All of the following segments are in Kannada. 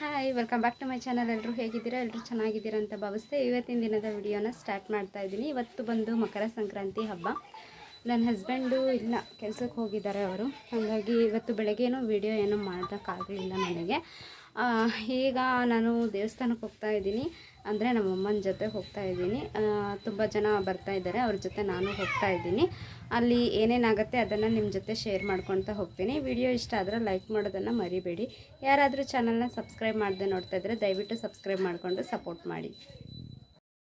Hi welcome back to my channel ಎಲ್ಲರೂ ಹೇಗಿದ್ದೀರಾ? ಎಲ್ಲರೂ ಚೆನ್ನಾಗಿದ್ದೀರಾ ಅಂತ ಭಾವಿಸ್ತೆ ಇವತ್ತಿನ ದಿನದ ವಿಡಿಯೋನ ಸ್ಟಾರ್ಟ್ ಮಾಡ್ತಾ ಇದ್ದೀನಿ. ಇವತ್ತು ಬಂದು ಮಕರ ಸಂಕ್ರಾಂತಿ ಹಬ್ಬ. ನನ್ನ ಹಸ್ಬೆಂಡು ಇಲ್ಲ, ಕೆಲಸಕ್ಕೆ ಹೋಗಿದ್ದಾರೆ ಅವರು. ಹಾಗಾಗಿ ಇವತ್ತು ಬೆಳಗ್ಗೆ ಬೆಳಗ್ಗೆನೂ ವಿಡಿಯೋ ಏನೂ ಮಾಡೋಕ್ಕಾಗಲಿಲ್ಲ ನನಗೆ. ಈಗ ನಾನು ದೇವಸ್ಥಾನಕ್ಕೆ ಹೋಗ್ತಾ ಇದ್ದೀನಿ. ಅಂದರೆ ನಮ್ಮ ಅಮ್ಮನ ಜೊತೆ ಹೋಗ್ತಾ ಇದ್ದೀನಿ ತುಂಬ ಜನ ಬರ್ತಾ ಇದ್ದಾರೆ ಅವ್ರ ಜೊತೆ ನಾನು ಹೋಗ್ತಾ ಇದ್ದೀನಿ ಅಲ್ಲಿ ಏನೇನಾಗುತ್ತೆ ಅದನ್ನು ನಿಮ್ಮ ಜೊತೆ ಶೇರ್ ಮಾಡ್ಕೊಳ್ತಾ ಹೋಗ್ತೀನಿ ವಿಡಿಯೋ ಇಷ್ಟ ಆದರೆ ಲೈಕ್ ಮಾಡೋದನ್ನು ಮರಿಬೇಡಿ ಯಾರಾದರೂ ಚಾನಲ್ನ ಸಬ್ಸ್ಕ್ರೈಬ್ ಮಾಡದೆ ನೋಡ್ತಾ ಇದ್ದರೆ ದಯವಿಟ್ಟು ಸಬ್ಸ್ಕ್ರೈಬ್ ಮಾಡಿಕೊಂಡು ಸಪೋರ್ಟ್ ಮಾಡಿ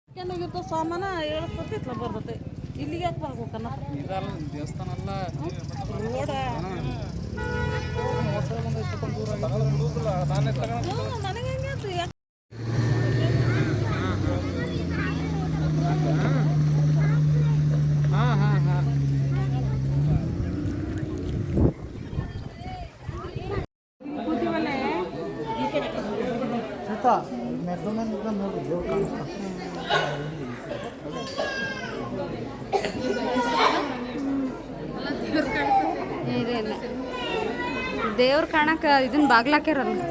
ಏನಾಗಿರ್ತದೆ ಸಾಮಾನ ಬರ್ತೈತಿ ಇಲ್ಲಿಗೆ ಯಾಕೆ ಬರ್ಬೇಕನ್ನ ಇದಲ್ಲ ದೇವಸ್ಥಾನ ರೋಡ ನನಗೆ ಹೆಂಗೆ ಆಯ್ತು? ಯಾಕ್- ಹಾ ಹಾ ಹಾ ಏನಿಲ್ಲ ದೇವ್ರ ಕಾಣಕ್ಕೆ ಇದನ್ನ ಬಾಗ್ಲಾಕ್ಯಾರಲ್ಲ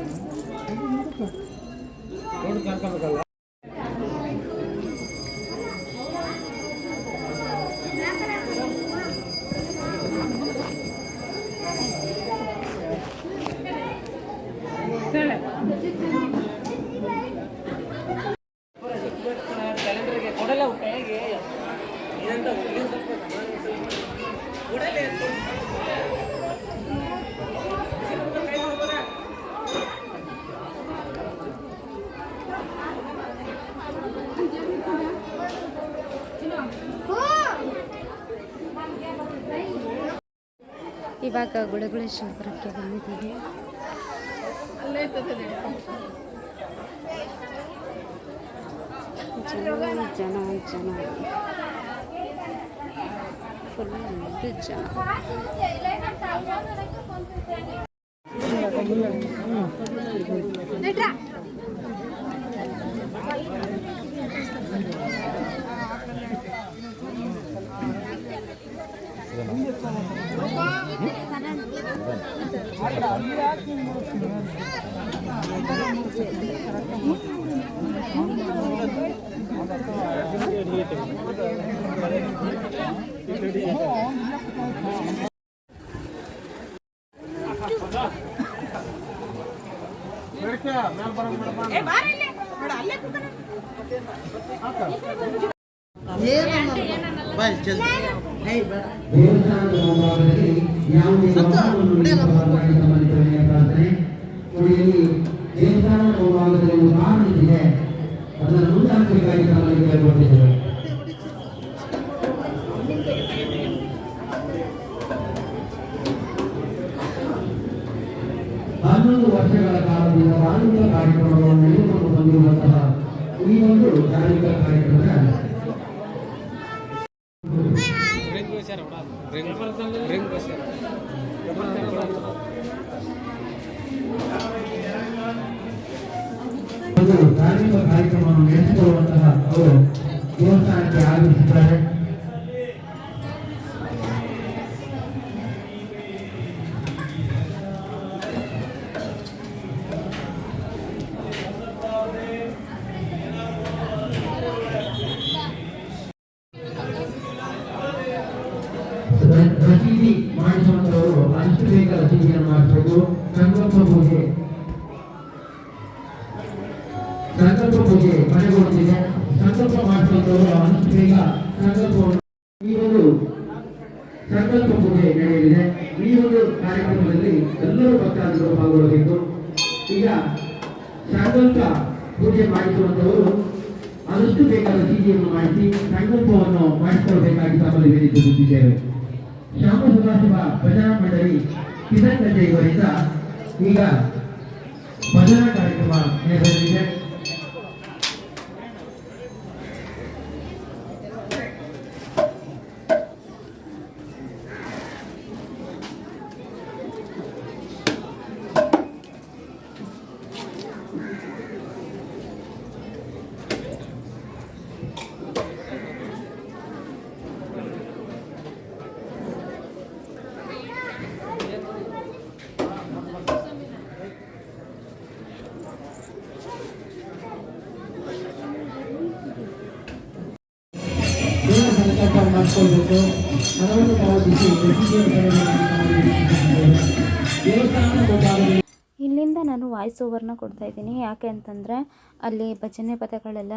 ಇವಾಗ ಗುಳಗುಳೇಶ್ವರಕ್ಕೆ ಬಂದಿದ್ದೀವಿ. ಜನ ಜನ ಜನ. ಫುಲ್ ಜನ. ದೇವಸ್ಥಾನದ ಮುಂಭಾಗದಲ್ಲಿ ಯಾವುದೇ ಪ್ರಾರ್ಥನೆ ನೋಡಿ ಇಲ್ಲಿ ದೇವಸ್ಥಾನದ ಮುಂಭಾಗದಲ್ಲಿ ಒಂದು ಕಾರು ನಿಂತಿದೆ ಅದನ್ನು ಮುಂದೆ ಹಾಕಬೇಕಾಗಿ ತಮ್ಮಲ್ಲಿ ಕೇಳಿಕೊಂಡಿದ್ದೇವೆ ಹನ್ನೊಂದು ವರ್ಷಗಳ ಕಾಲದಿಂದ ಧಾರ್ಮಿಕ ಕಾರ್ಯಕ್ರಮಗಳನ್ನು ನಡೆದುಕೊಂಡು ಬಂದಿರುವಂತಹ ಈ ಒಂದು ಧಾರ್ಮಿಕ ಕಾರ್ಯಕ್ರಮದ ಸಂಕಲ್ಪ ಮಾಡಿಕೊಂಡು ಬೇಗ ಸಂಕಲ್ಪವನ್ನು ಈ ಒಂದು ಸಂಕಲ್ಪ ಪೂಜೆ ನಡೆಯಲಿದೆ ಈ ಒಂದು ಕಾರ್ಯಕ್ರಮದಲ್ಲಿ ಎಲ್ಲರೂ ಭಕ್ತಾದಿಗಳು ಪಾಲ್ಗೊಳ್ಳಬೇಕು ಈಗ ಸಂಕಲ್ಪ ಪೂಜೆ ಮಾಡಿಸುವಂತವರು ಆದಷ್ಟು ಬೇಗ ರಸೀದಿಯನ್ನು ಮಾಡಿಸಿ ಸಂಕಲ್ಪವನ್ನು ಮಾಡಿಸಿಕೊಳ್ಬೇಕಾಗಿ ತಮ್ಮಲ್ಲಿ ವಿನಂತಿಸುತ್ತಿದ್ದೇವೆ ಶ್ಯಾಮ ಸದಾಶಿವ ಭಜನಾ ಮಂಡಳಿ ಗಂಜೆ ಇವರಿಂದ ಈಗ ಭಜನಾ ಕಾರ್ಯಕ್ರಮ ನೆರವೇರಿದೆ ಇಲ್ಲಿಂದ ನಾನು ವಾಯ್ಸ್ ಓವರ್ನ ಕೊಡ್ತಾ ಇದ್ದೀನಿ. ಯಾಕೆ ಅಂತಂದರೆ ಅಲ್ಲಿ ಭಜನೆ ಪದಗಳೆಲ್ಲ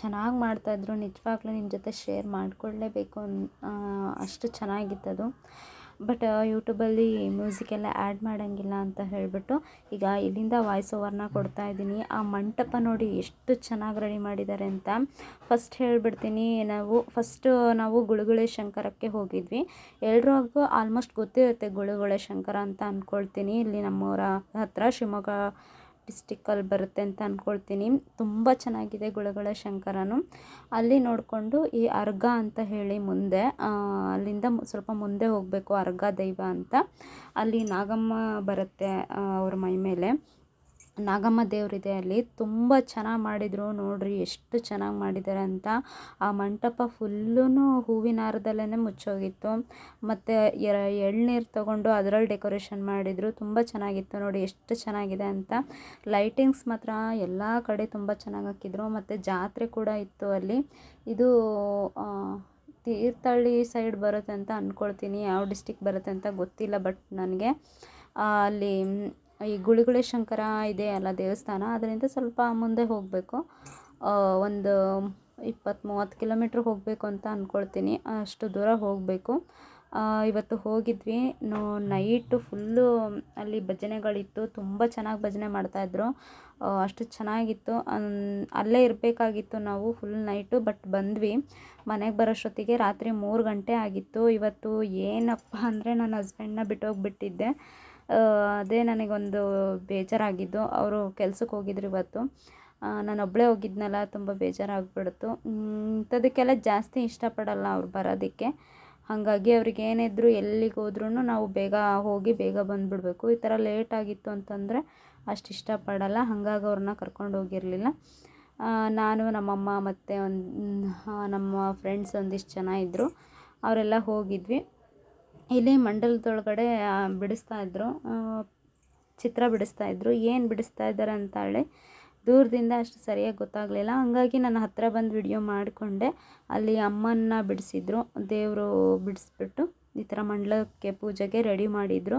ಚೆನ್ನಾಗಿ ಮಾಡ್ತಾಯಿದ್ರು ನಿಜವಾಗ್ಲೂ ನಿಮ್ಮ ಜೊತೆ ಶೇರ್ ಮಾಡಿಕೊಳ್ಳೇಬೇಕು ಅಷ್ಟು ಚೆನ್ನಾಗಿತ್ತದು. ಬಟ್ ಯೂಟ್ಯೂಬಲ್ಲಿ ಮ್ಯೂಸಿಕ್ ಎಲ್ಲ ಆ್ಯಡ್ ಮಾಡೋಂಗಿಲ್ಲ ಅಂತ ಹೇಳಿಬಿಟ್ಟು, ಈಗ ಇಲ್ಲಿಂದ ವಾಯ್ಸ್ ಓವರ್ನ ಕೊಡ್ತಾ ಇದ್ದೀನಿ. ಆ ಮಂಟಪ ನೋಡಿ ಎಷ್ಟು ಚೆನ್ನಾಗಿ ರೆಡಿ ಮಾಡಿದ್ದಾರೆ ಅಂತ. ಫಸ್ಟ್ ಹೇಳಿಬಿಡ್ತೀನಿ, ನಾವು ಫಸ್ಟು ನಾವು ಗುಳುಗುಳೆ ಶಂಕರಕ್ಕೆ ಹೋಗಿದ್ವಿ. ಎಲ್ರಿಗೂ ಆಲ್ಮೋಸ್ಟ್ ಗೊತ್ತಿರುತ್ತೆ ಗುಳುಗುಳೆ ಶಂಕರ ಅಂತ ಅಂದ್ಕೊಳ್ತೀನಿ ಇಲ್ಲಿ ನಮ್ಮೂರ ಹತ್ರ ಶಿವಮೊಗ್ಗ ಡಿಸ್ಟಿಕ್ಕಲ್ಲಿ ಬರುತ್ತೆ ಅಂತ ಅಂದ್ಕೊಳ್ತೀನಿ ತುಂಬ ಚೆನ್ನಾಗಿದೆ ಗುಳಗಳ ಶಂಕರನು. ಅಲ್ಲಿ ನೋಡಿಕೊಂಡು ಈ ಅರ್ಘ ಅಂತ ಹೇಳಿ ಮುಂದೆ ಅಲ್ಲಿಂದ ಸ್ವಲ್ಪ ಮುಂದೆ ಹೋಗಬೇಕು ಅರ್ಘ ದೈವ ಅಂತ. ಅಲ್ಲಿ ನಾಗಮ್ಮ ಬರುತ್ತೆ ಅವ್ರ ಮೈ ಮೇಲೆ. ನಾಗಮ್ಮ ದೇವರಿದೆ ಅಲ್ಲಿ. ತುಂಬ ಚೆನ್ನಾಗಿ ಮಾಡಿದರು. ನೋಡ್ರಿ ಎಷ್ಟು ಚೆನ್ನಾಗಿ ಮಾಡಿದ್ದಾರೆ ಅಂತ. ಆ ಮಂಟಪ ಫುಲ್ಲೂ ಹೂವಿನ ಹಾರದಲ್ಲೇ ಮುಚ್ಚೋಗಿತ್ತು. ಮತ್ತು ಎಳ್ನೀರು ತಗೊಂಡು ಅದರಲ್ಲಿ ಡೆಕೋರೇಷನ್ ಮಾಡಿದರು. ತುಂಬ ಚೆನ್ನಾಗಿತ್ತು ನೋಡಿ ಎಷ್ಟು ಚೆನ್ನಾಗಿದೆ ಅಂತ. ಲೈಟಿಂಗ್ಸ್ ಮಾತ್ರ ಎಲ್ಲ ಕಡೆ ತುಂಬ ಚೆನ್ನಾಗಿ ಹಾಕಿದ್ರು. ಮತ್ತು ಜಾತ್ರೆ ಕೂಡ ಇತ್ತು ಅಲ್ಲಿ. ಇದು ತೀರ್ಥಹಳ್ಳಿ ಸೈಡ್ ಬರುತ್ತೆ ಅಂತ ಅಂದ್ಕೊಳ್ತೀನಿ ಯಾವ ಡಿಸ್ಟಿಕ್ ಬರುತ್ತೆ ಅಂತ ಗೊತ್ತಿಲ್ಲ ಬಟ್ ನನಗೆ. ಅಲ್ಲಿ ಈ ಗುಳಿಗುಳಿ ಶಂಕರ ಇದೆ ಅಲ್ಲ ದೇವಸ್ಥಾನ, ಅದರಿಂದ ಸ್ವಲ್ಪ ಮುಂದೆ ಹೋಗಬೇಕು. ಒಂದು ಇಪ್ಪತ್ತು ಮೂವತ್ತು ಕಿಲೋಮೀಟ್ರ್ ಹೋಗಬೇಕು ಅಂತ ಅಂದ್ಕೊಳ್ತೀನಿ ಅಷ್ಟು ದೂರ ಹೋಗಬೇಕು. ಇವತ್ತು ಹೋಗಿದ್ವಿ. ನೋ, ನೈಟು ಫುಲ್ಲು ಅಲ್ಲಿ ಭಜನೆಗಳಿತ್ತು. ತುಂಬ ಚೆನ್ನಾಗಿ ಭಜನೆ ಮಾಡ್ತಾಯಿದ್ರು ಅಷ್ಟು ಚೆನ್ನಾಗಿತ್ತು. ಅಲ್ಲೇ ಇರಬೇಕಾಗಿತ್ತು ನಾವು ಫುಲ್ ನೈಟು, ಬಟ್ ಬಂದ್ವಿ. ಮನೆಗೆ ಬರೋಷ್ಟೊತ್ತಿಗೆ ರಾತ್ರಿ ಮೂರು ಗಂಟೆ ಆಗಿತ್ತು. ಇವತ್ತು ಏನಪ್ಪ ಅಂದರೆ ನನ್ನ ಹಸ್ಬೆಂಡ್ನ ಬಿಟ್ಟೋಗ್ಬಿಟ್ಟಿದ್ದೆ. ಅದೇ ನನಗೊಂದು ಬೇಜಾರಾಗಿದ್ದು. ಅವರು ಕೆಲ್ಸಕ್ಕೆ ಹೋಗಿದ್ರು ಇವತ್ತು. ನಾನು ಒಬ್ಬಳೇ ಹೋಗಿದ್ನಲ್ಲ, ತುಂಬ ಬೇಜಾರಾಗ್ಬಿಡ್ತು. ಇಂಥದಕ್ಕೆಲ್ಲ ಜಾಸ್ತಿ ಇಷ್ಟಪಡಲ್ಲ ಅವ್ರು ಬರೋದಕ್ಕೆ. ಹಾಗಾಗಿ ಅವ್ರಿಗೆ ಏನಿದ್ರು ಎಲ್ಲಿಗೆ ಹೋದ್ರೂ ನಾವು ಬೇಗ ಹೋಗಿ ಬೇಗ ಬಂದುಬಿಡ್ಬೇಕು. ಈ ಥರ ಲೇಟ್ ಆಗಿತ್ತು ಅಂತಂದರೆ ಅಷ್ಟು ಇಷ್ಟಪಡಲ್ಲ. ಹಾಗಾಗಿ ಅವ್ರನ್ನ ಕರ್ಕೊಂಡು ಹೋಗಿರಲಿಲ್ಲ. ನಾನು, ನಮ್ಮಮ್ಮ ಮತ್ತು ಒಂದು ನಮ್ಮ ಫ್ರೆಂಡ್ಸ್ ಒಂದಿಷ್ಟು ಜನ ಇದ್ದರು ಅವರೆಲ್ಲ ಹೋಗಿದ್ವಿ. ಇಲ್ಲಿ ಮಂಡಲದೊಳಗಡೆ ಬಿಡಿಸ್ತಾ ಇದ್ರು. ಚಿತ್ರ ಬಿಡಿಸ್ತಾ ಇದ್ರು. ಏನು ಬಿಡಿಸ್ತಾ ಇದ್ದಾರೆ ಅಂತ ಹೇಳಿ ದೂರದಿಂದ ಅಷ್ಟು ಸರಿಯಾಗಿ ಗೊತ್ತಾಗಲಿಲ್ಲ. ಹಾಗಾಗಿ ನಾನು ಹತ್ತಿರ ಬಂದು ವಿಡಿಯೋ ಮಾಡಿಕೊಂಡೆ. ಅಲ್ಲಿ ಅಮ್ಮನ್ನ ಬಿಡಿಸಿದ್ರು. ದೇವರು ಬಿಡಿಸ್ಬಿಟ್ಟು ಈ ಥರ ಮಂಡಲಕ್ಕೆ ಪೂಜೆಗೆ ರೆಡಿ ಮಾಡಿದರು.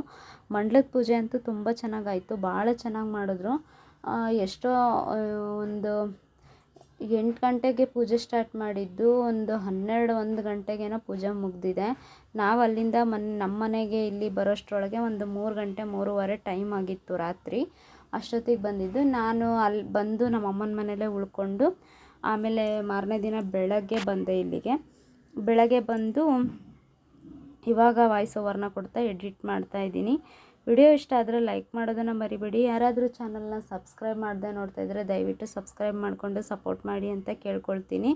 ಮಂಡಲದ ಪೂಜೆ ಅಂತೂ ತುಂಬ ಚೆನ್ನಾಗಾಯಿತು. ಭಾಳ ಚೆನ್ನಾಗಿ ಮಾಡಿದ್ರು. ಎಷ್ಟೋ ಒಂದು ಎಂಟು ಗಂಟೆಗೆ ಪೂಜೆ ಸ್ಟಾರ್ಟ್ ಮಾಡಿದ್ದು ಒಂದು ಹನ್ನೆರಡು, ಒಂದು ಗಂಟೆಗೇನೋ ಪೂಜೆ ಮುಗಿದಿದೆ. ನಾವು ಅಲ್ಲಿಂದ ಮನ್ ನಮ್ಮ ಮನೆಗೆ ಇಲ್ಲಿ ಬರೋಷ್ಟರೊಳಗೆ ಒಂದು ಮೂರು ಗಂಟೆ, ಮೂರುವರೆ ಟೈಮ್ ಆಗಿತ್ತು ರಾತ್ರಿ. ಅಷ್ಟೊತ್ತಿಗೆ ಬಂದಿದ್ದು. ನಾನು ಅಲ್ಲಿ ಬಂದು ನಮ್ಮ ಅಮ್ಮನ ಮನೇಲೇ ಉಳ್ಕೊಂಡು ಆಮೇಲೆ ಮಾರನೇ ದಿನ ಬೆಳಗ್ಗೆ ಬಂದೆ ಇಲ್ಲಿಗೆ. ಬೆಳಗ್ಗೆ ಬಂದು ಇವಾಗ ವಾಯ್ಸ್ ಓವರ್ನ ಕೊಡ್ತಾ ಎಡಿಟ್ ಮಾಡ್ತಾ ಇದ್ದೀನಿ. ವಿಡಿಯೋ ಇಷ್ಟ ಆದರೆ ಲೈಕ್ ಮಾಡೋದನ್ನು ಮರಿಬೇಡಿ. ಯಾರಾದರೂ ಚಾನಲ್ನ ಸಬ್ಸ್ಕ್ರೈಬ್ ಮಾಡದೆ ನೋಡ್ತಾ ಇದ್ದರೆ ದಯವಿಟ್ಟು ಸಬ್ಸ್ಕ್ರೈಬ್ ಮಾಡಿಕೊಂಡು ಸಪೋರ್ಟ್ ಮಾಡಿ ಅಂತ ಕೇಳ್ಕೊಳ್ತೀನಿ.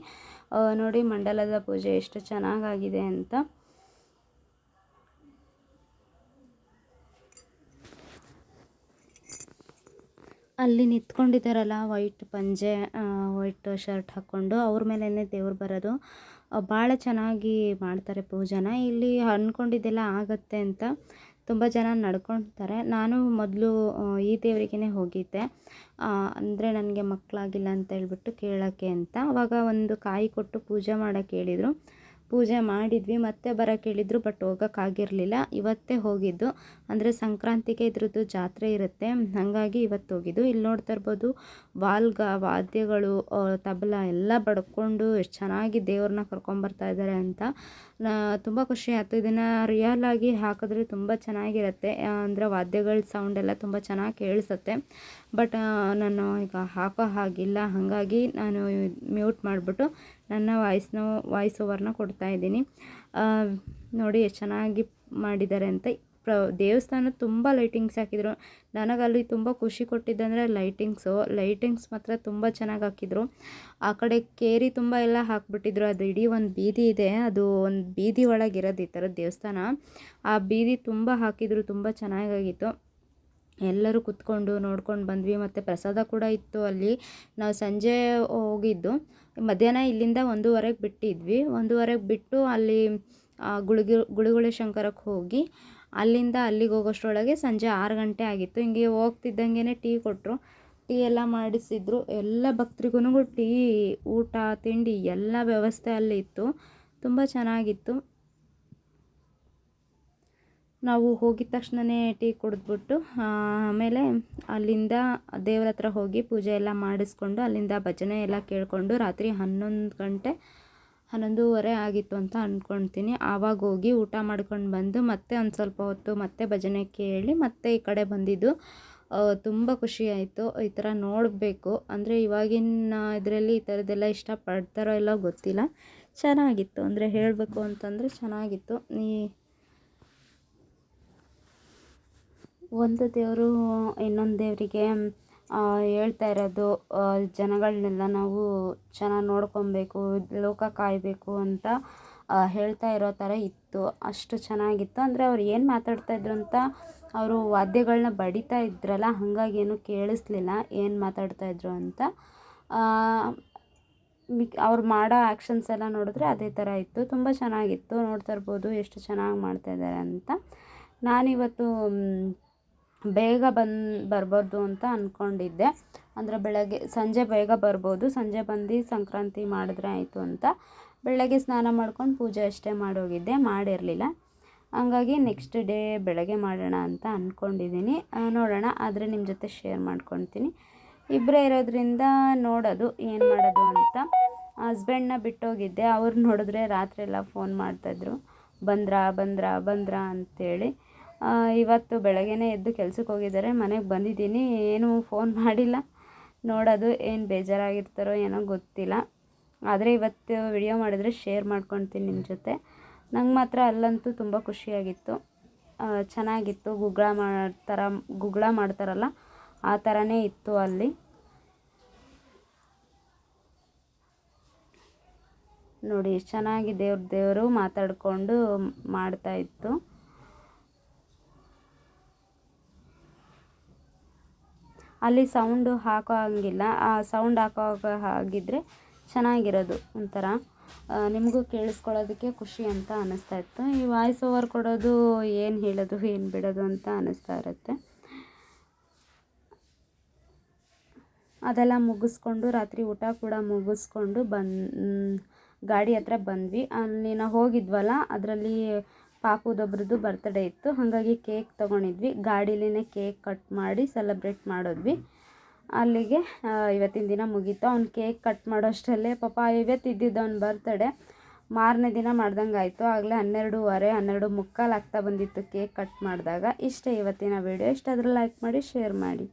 ನೋಡಿ ಮಂಡಲದ ಪೂಜೆ ಎಷ್ಟು ಚೆನ್ನಾಗಾಗಿದೆ ಅಂತ. ಅಲ್ಲಿ ನಿಂತ್ಕೊಂಡಿದ್ದಾರಲ್ಲ ವೈಟ್ ಪಂಜೆ ವೈಟ್ ಶರ್ಟ್ ಹಾಕ್ಕೊಂಡು ಅವ್ರ ಮೇಲೇ ದೇವ್ರು ಬರೋದು. ಭಾಳ ಚೆನ್ನಾಗಿ ಮಾಡ್ತಾರೆ ಪೂಜೆನ. ಇಲ್ಲಿ ಅಂದ್ಕೊಂಡಿದ್ದೆಲ್ಲ ಆಗತ್ತೆ ಅಂತ ತುಂಬ ಜನ ನಡ್ಕೊಳ್ತಾರೆ ನಾನು ಮೊದಲು ಈ ದೇವರಿಗೆ ಹೋಗಿದ್ದೆ. ಅಂದರೆ ನನಗೆ ಮಕ್ಕಳಾಗಿಲ್ಲ ಅಂತ ಹೇಳ್ಬಿಟ್ಟು ಕೇಳೋಕ್ಕೆ ಅಂತ. ಆವಾಗ ಒಂದು ಕಾಯಿ ಕೊಟ್ಟು ಪೂಜೆ ಮಾಡೋಕ್ಕೆ ಹೇಳಿದರು. ಪೂಜೆ ಮಾಡಿದ್ವಿ, ಮತ್ತೆ ಬರೋಕ್ಕೆ ಹೇಳಿದ್ರು ಬಟ್ ಹೋಗೋಕ್ಕಾಗಿರಲಿಲ್ಲ. ಇವತ್ತೇ ಹೋಗಿದ್ದು. ಅಂದರೆ ಸಂಕ್ರಾಂತಿಗೆ ಇದ್ರದ್ದು ಜಾತ್ರೆ ಇರುತ್ತೆ. ಹಾಗಾಗಿ ಇವತ್ತು ಹೋಗಿದ್ದು. ಇಲ್ಲಿ ನೋಡ್ತಾ ಇರ್ಬೋದು, ವಾಲ್ಗ, ವಾದ್ಯಗಳು ತಬಲ ಎಲ್ಲ ಬಡ್ಕೊಂಡು ಎಷ್ಟು ಚೆನ್ನಾಗಿ ದೇವ್ರನ್ನ ಕರ್ಕೊಂಬರ್ತಾ ಇದ್ದಾರೆ ಅಂತ. ತುಂಬ ಖುಷಿ ಆಯ್ತು. ಇದನ್ನು ರಿಯಲ್ ಆಗಿ ಹಾಕಿದ್ರೆ ತುಂಬ ಚೆನ್ನಾಗಿರುತ್ತೆ. ಅಂದರೆ ವಾದ್ಯಗಳ ಸೌಂಡ್ ಎಲ್ಲ ತುಂಬ ಚೆನ್ನಾಗಿ ಕೇಳಿಸುತ್ತೆ. ಬಟ್ ನಾನು ಈಗ ಹಾಕೋ ಹಾಗಿಲ್ಲ. ಹಾಗಾಗಿ ನಾನು ಮ್ಯೂಟ್ ಮಾಡಿಬಿಟ್ಟು ನನ್ನ ವಾಯ್ಸ್ನ, ವಾಯ್ಸ್ ಓವರ್ನ ಕೊಡ್ತಾ ಇದ್ದೀನಿ. ನೋಡಿ ಎಷ್ಟು ಚೆನ್ನಾಗಿ ಮಾಡಿದ್ದಾರೆ ಅಂತ. ಪ್ರ, ದೇವಸ್ಥಾನ ತುಂಬ ಲೈಟಿಂಗ್ಸ್ ಹಾಕಿದ್ರು. ನನಗಲ್ಲಿ ತುಂಬ ಖುಷಿ ಕೊಟ್ಟಿದ್ದಂದರೆ ಲೈಟಿಂಗ್ಸು. ಲೈಟಿಂಗ್ಸ್ ಮಾತ್ರ ತುಂಬ ಚೆನ್ನಾಗಿ ಹಾಕಿದ್ರು. ಆ ಕಡೆ ಕೇರಿ ತುಂಬ ಎಲ್ಲ ಹಾಕ್ಬಿಟ್ಟಿದ್ರು. ಅದು ಇಡೀ ಒಂದು ಬೀದಿ ಇದೆ. ಅದು ಒಂದು ಬೀದಿ ಒಳಗಿರೋದು ಈ ಥರದ ದೇವಸ್ಥಾನ. ಆ ಬೀದಿ ತುಂಬ ಹಾಕಿದ್ರು. ತುಂಬ ಚೆನ್ನಾಗಾಗಿತ್ತು ಎಲ್ಲರೂ ಕುತ್ಕೊಂಡು ನೋಡ್ಕೊಂಡು ಬಂದ್ವಿ. ಮತ್ತು ಪ್ರಸಾದ ಕೂಡ ಇತ್ತು ಅಲ್ಲಿ. ನಾವು ಸಂಜೆ ಹೋಗಿದ್ದು. ಮಧ್ಯಾಹ್ನ ಇಲ್ಲಿಂದ ಒಂದೂವರೆಗೆ ಬಿಟ್ಟಿದ್ವಿ. ಒಂದೂವರೆಗೆ ಬಿಟ್ಟು ಅಲ್ಲಿ ಗುಳಿಗಿ, ಗುಳಿಗುಳಿ ಶಂಕರಕ್ಕೆ ಹೋಗಿ ಅಲ್ಲಿಂದ ಅಲ್ಲಿಗೆ ಹೋಗೋಷ್ಟರೊಳಗೆ ಸಂಜೆ ಆರು ಗಂಟೆ ಆಗಿತ್ತು. ಹಿಂಗೆ ಹೋಗ್ತಿದ್ದಂಗೆ ಟೀ ಕೊಟ್ಟರು. ಟೀ ಎಲ್ಲ ಮಾಡಿಸಿದ್ರು. ಎಲ್ಲ ಭಕ್ತರಿಗೂ ಟೀ, ಊಟ, ತಿಂಡಿ ಎಲ್ಲ ವ್ಯವಸ್ಥೆ ಅಲ್ಲಿ ಇತ್ತು ತುಂಬ ಚೆನ್ನಾಗಿತ್ತು. ನಾವು ಹೋಗಿದ ತಕ್ಷಣವೇ ಟೀ ಕುಡಿದ್ಬಿಟ್ಟು ಆಮೇಲೆ ಅಲ್ಲಿಂದ ದೇವ್ರ ಹತ್ರ ಹೋಗಿ ಪೂಜೆ ಎಲ್ಲ ಮಾಡಿಸ್ಕೊಂಡು ಅಲ್ಲಿಂದ ಭಜನೆ ಎಲ್ಲ ಕೇಳಿಕೊಂಡು ರಾತ್ರಿ ಹನ್ನೊಂದು ಗಂಟೆ, ಹನ್ನೊಂದೂವರೆ ಆಗಿತ್ತು ಅಂತ ಅಂದ್ಕೊಳ್ತೀನಿ ಆವಾಗ ಹೋಗಿ ಊಟ ಮಾಡ್ಕೊಂಡು ಬಂದು ಮತ್ತೆ ಒಂದು ಸ್ವಲ್ಪ ಹೊತ್ತು ಮತ್ತೆ ಭಜನೆ ಕೇಳಿ ಮತ್ತೆ ಈ ಕಡೆ ಬಂದಿದ್ದು. ತುಂಬ ಖುಷಿ ಆಯಿತು. ಈ ಥರ ನೋಡಬೇಕು. ಅಂದರೆ ಇವಾಗಿನ ಇದರಲ್ಲಿ ಈ ಥರದ್ದೆಲ್ಲ ಇಷ್ಟಪಡ್ತಾರೋ ಇಲ್ಲೋ ಗೊತ್ತಿಲ್ಲ. ಚೆನ್ನಾಗಿತ್ತು. ಅಂದರೆ ಹೇಳಬೇಕು ಅಂತಂದರೆ ಚೆನ್ನಾಗಿತ್ತು. ಈ ಒಂದು ದೇವರು, ಇನ್ನೊಂದು ದೇವರಿಗೆ ಹೇಳ್ತಾ ಇರೋದು ಜನಗಳನ್ನೆಲ್ಲ ನಾವು ಚೆನ್ನಾಗಿ ನೋಡ್ಕೊಬೇಕು, ಲೋಕ ಕಾಯಬೇಕು ಅಂತ ಹೇಳ್ತಾ ಇರೋ ಥರ ಇತ್ತು. ಅಷ್ಟು ಚೆನ್ನಾಗಿತ್ತು. ಅಂದರೆ ಅವ್ರು ಏನು ಮಾತಾಡ್ತಾ ಇದ್ರು ಅಂತ ಅವರು ವಾದ್ಯಗಳನ್ನ ಬಡಿತಾ ಇದ್ರಲ್ಲ, ಹಾಗಾಗಿ ಏನು ಕೇಳಿಸ್ಲಿಲ್ಲ, ಏನು ಮಾತಾಡ್ತಾ ಇದ್ರು ಅಂತ. ಮಿಕ್, ಅವ್ರು ಮಾಡೋ ಆ್ಯಕ್ಷನ್ಸ್ ಎಲ್ಲ ನೋಡಿದ್ರೆ ಅದೇ ಥರ ಇತ್ತು. ತುಂಬ ಚೆನ್ನಾಗಿತ್ತು. ನೋಡ್ತಾ ಇರ್ಬೋದು, ಎಷ್ಟು ಚೆನ್ನಾಗಿ ಮಾಡ್ತಾ ಇದ್ದಾರೆ ಅಂತ. ನಾನಿವತ್ತು ಬೇಗ ಬಂದು ಬರ್ಬೋದು ಅಂತ ಅಂದ್ಕೊಂಡಿದ್ದೆ ಅಂದರೆ ಬೆಳಗ್ಗೆ, ಸಂಜೆ ಬೇಗ ಬರ್ಬೋದು. ಸಂಜೆ ಬಂದು ಸಂಕ್ರಾಂತಿ ಮಾಡಿದ್ರೆ ಆಯಿತು ಅಂತ. ಬೆಳಗ್ಗೆ ಸ್ನಾನ ಮಾಡ್ಕೊಂಡು ಪೂಜೆ ಅಷ್ಟೇ ಮಾಡೋಗಿದ್ದೆ. ಮಾಡಿರಲಿಲ್ಲ. ಹಂಗಾಗಿ ನೆಕ್ಸ್ಟ್ ಡೇ ಬೆಳಗ್ಗೆ ಮಾಡೋಣ ಅಂತ ಅಂದ್ಕೊಂಡಿದ್ದೀನಿ ನೋಡೋಣ. ಆದರೆ ನಿಮ್ಮ ಜೊತೆ ಶೇರ್ ಮಾಡ್ಕೊತೀನಿ. ಇಬ್ಬರೇ ಇರೋದ್ರಿಂದ ನೋಡೋದು ಏನು ಮಾಡೋದು ಅಂತ. ಹಸ್ಬೆಂಡ್ನ ಬಿಟ್ಟೋಗಿದ್ದೆ. ಅವ್ರು ನೋಡಿದ್ರೆ ರಾತ್ರಿ ಎಲ್ಲ ಫೋನ್ ಮಾಡ್ತಾಯಿದ್ರು ಬಂದ್ರಾ ಬಂದ್ರಾ ಬಂದ್ರಾ ಅಂತೇಳಿ. ಇವತ್ತು ಬೆಳಗ್ಗೆನೇ ಎದ್ದು ಕೆಲ್ಸಕ್ಕೆ ಹೋಗಿದ್ದಾರೆ. ಮನೆಗೆ ಬಂದಿದ್ದೀನಿ. ಏನೂ ಫೋನ್ ಮಾಡಿಲ್ಲ. ನೋಡೋದು ಏನು ಬೇಜಾರಾಗಿರ್ತಾರೋ ಏನೋ ಗೊತ್ತಿಲ್ಲ. ಆದರೆ ಇವತ್ತು ವಿಡಿಯೋ ಮಾಡಿದರೆ ಶೇರ್ ಮಾಡ್ಕೊತೀನಿ ನಿಮ್ಮ ಜೊತೆ. ನಂಗೆ ಮಾತ್ರ ಅಲ್ಲಂತೂ ತುಂಬ ಖುಷಿಯಾಗಿತ್ತು. ಚೆನ್ನಾಗಿತ್ತು. ಗುಗ್ಗಳ ಮಾಡ್ತಾರ ಗುಗ್ಗಳ ಮಾಡ್ತಾರಲ್ಲ, ಆ ಥರನೇ ಇತ್ತು ಅಲ್ಲಿ. ನೋಡಿ, ಚೆನ್ನಾಗಿ ದೇವ್ರ ದೇವರು ಮಾತಾಡಿಕೊಂಡು ಮಾಡ್ತಾ ಅಲ್ಲಿ ಸೌಂಡು ಹಾಕೋ ಹಂಗಿಲ್ಲ ಆ ಸೌಂಡ್ ಹಾಕೋ ಹಾಗಿದ್ರೆ ಚೆನ್ನಾಗಿರೋದು ಒಂಥರ. ನಿಮಗೂ ಕೇಳಿಸ್ಕೊಳ್ಳೋದಕ್ಕೆ ಖುಷಿ ಅಂತ ಅನ್ನಿಸ್ತಾ ಇತ್ತು. ಈ ವಾಯ್ಸ್ ಓವರ್ ಕೊಡೋದು ಏನು ಹೇಳೋದು, ಏನು ಬಿಡೋದು ಅಂತ ಅನ್ನಿಸ್ತಾ ಇರುತ್ತೆ. ಅದೆಲ್ಲ ಮುಗಿಸ್ಕೊಂಡು, ರಾತ್ರಿ ಊಟ ಕೂಡ ಮುಗಿಸ್ಕೊಂಡು ಬಂದು ಗಾಡಿ ಹತ್ರ ಬಂದ್ವಿ. ಅಲ್ಲಿ ಹೋಗಿದ್ವಲ್ಲ, ಅದರಲ್ಲಿ ಪಾಪುದೊಬ್ರದ್ದು ಬರ್ತಡೇ ಇತ್ತು. ಹಾಗಾಗಿ ಕೇಕ್ ತೊಗೊಂಡಿದ್ವಿ. ಗಾಡೀಲಿನೇ ಕೇಕ್ ಕಟ್ ಮಾಡಿ ಸೆಲೆಬ್ರೇಟ್ ಮಾಡಿದ್ವಿ. ಅಲ್ಲಿಗೆ ಇವತ್ತಿನ ದಿನ ಮುಗೀತು. ಅವ್ನು ಕೇಕ್ ಕಟ್ ಮಾಡೋಷ್ಟರಲ್ಲೇ ಪಾಪ ಇವತ್ತು ಇದ್ದಿದ್ದು ಅವ್ನ ಬರ್ತಡೇ ಮಾರನೇ ದಿನ ಮಾಡ್ದಂಗೆ ಆಯಿತು. ಆಗಲೇ ಹನ್ನೆರಡೂವರೆ, ಹನ್ನೆರಡು ಮುಕ್ಕಾಲು ಆಗ್ತಾ ಬಂದಿತ್ತು ಕೇಕ್ ಕಟ್ ಮಾಡಿದಾಗ. ಇಷ್ಟೇ ಇವತ್ತಿನ ವೀಡಿಯೋ ಇಷ್ಟಾದರೂ ಲೈಕ್ ಮಾಡಿ ಶೇರ್ ಮಾಡಿ.